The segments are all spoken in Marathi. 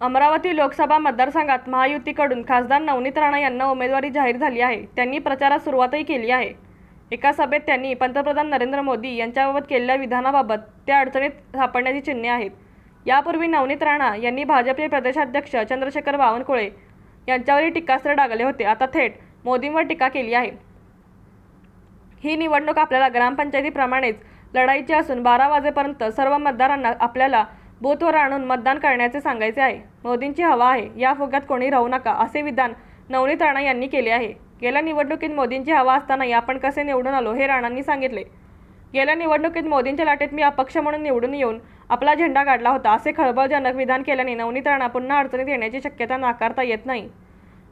अमरावती लोकसभा मतदारसंघात महायुतीकडून खासदार नवनीत राणा यांना उमेदवारी जाहीर झाली आहे. त्यांनी प्रचारात सुरुवातही केली आहे. एका सभेत त्यांनी पंतप्रधान नरेंद्र मोदी यांच्याबाबत केलेल्या विधानाबाबत त्या अडचणीत सापडण्याची चिन्हे आहेत. यापूर्वी नवनीत राणा यांनी भाजपचे प्रदेशाध्यक्ष चंद्रशेखर बावनकुळे यांच्यावरही टीकास्त्र डागले होते. आता थेट मोदींवर टीका केली आहे. ही निवडणूक आपल्याला ग्रामपंचायतीप्रमाणेच लढाईची असून बारा वाजेपर्यंत सर्व मतदारांना आपल्याला बूथवर आणून मतदान करण्याचे सांगायचे आहे. मोदींची हवा आहे. या फुग्यात कोणी राहू नका असे विधान नवनीत राणा यांनी केले आहे. गेल्या निवडणुकीत मोदींची हवा असतानाही आपण कसे निवडून आलो हे राणांनी सांगितले. गेल्या निवडणुकीत मोदींच्या लाटेत मी अपक्ष म्हणून निवडून येऊन आपला झेंडा काढला होता असे खळबळजनक विधान केल्याने नवनीत राणा पुन्हा अडचणीत येण्याची शक्यता नाकारता येत नाही.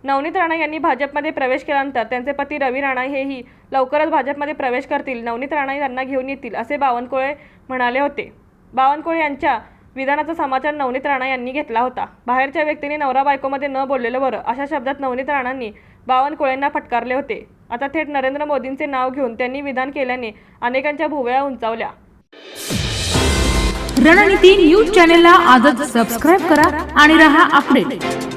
नवनीत राणा यांनी भाजपमध्ये प्रवेश केल्यानंतर त्यांचे पती रवी राणा हेही लवकरच भाजपमध्ये प्रवेश करतील नवनीत राणा यांना घेऊन येतील असे बावनकुळे म्हणाले होते. बावनकुळे यांच्या विधानाचा समाचार नवनीत राणा यांनी घेतला होता. बाहेरच्या व्यक्तीने नवरा बायकोमध्ये न बोललेलं बरं अशा शब्दात नवनीत राणांनी बावनकुळेंना फटकारले होते. आता थेट नरेंद्र मोदींचे नाव घेऊन त्यांनी विधान केल्याने अनेकांच्या भुवया उंचावल्या. रणनीती न्यूज चॅनेलला आजच सबस्क्राईब करा आणि रहा अपडेट